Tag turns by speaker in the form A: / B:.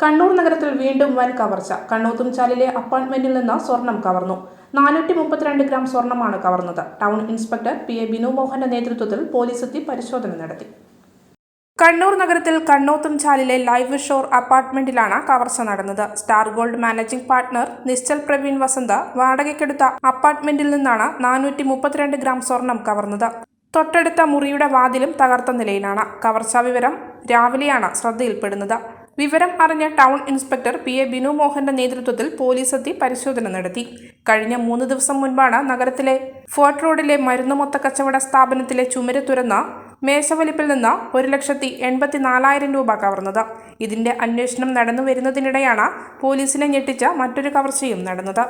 A: കണ്ണൂർ നഗരത്തിൽ വീണ്ടും വൻ കവർച്ച. കണ്ണൂത്തുംചാലിലെ അപ്പാർട്ട്മെന്റിൽ നിന്ന് സ്വർണം കവർന്നു. നാനൂറ്റി മുപ്പത്തിരണ്ട് ഗ്രാം സ്വർണമാണ് കവർന്നത്. Town inspector P A Binu മോഹന്റെ നേതൃത്വത്തിൽ പോലീസ് എത്തി പരിശോധന നടത്തി. കണ്ണൂർ നഗരത്തിൽ കണ്ണോത്തുംചാലിലെ ലൈവ് ഷോർ അപ്പാർട്ട്മെന്റിലാണ് കവർച്ച നടന്നത്. Star gold managing partner Nishchal Praveen Vasantha വാടകയ്ക്കെടുത്ത അപ്പാർട്ട്മെന്റിൽ നിന്നാണ് നാനൂറ്റി മുപ്പത്തിരണ്ട് ഗ്രാം സ്വർണം കവർന്നത്. തൊട്ടടുത്ത മുറിയുടെ വാതിലും തകർത്ത നിലയിലാണ്. കവർച്ചാ വിവരം രാവിലെയാണ് ശ്രദ്ധയിൽപ്പെടുന്നത്. വിവരം അറിഞ്ഞ town inspector P A Binu മോഹന്റെ നേതൃത്വത്തിൽ പോലീസ് എത്തി പരിശോധന നടത്തി. കഴിഞ്ഞ മൂന്ന് ദിവസം മുൻപാണ് നഗരത്തിലെ ഫോർട്ട് റോഡിലെ മരുന്നുമൊത്ത കച്ചവട സ്ഥാപനത്തിലെ ചുമര് തുറന്ന മേശവലിപ്പിൽ നിന്ന് ഒരു ലക്ഷത്തി എൺപത്തി നാലായിരം രൂപ കവർന്നത്. ഇതിന്റെ അന്വേഷണം നടന്നു വരുന്നതിനിടെയാണ് പോലീസിനെ ഞെട്ടിച്ച മറ്റൊരു കവർച്ചയും നടന്നത്.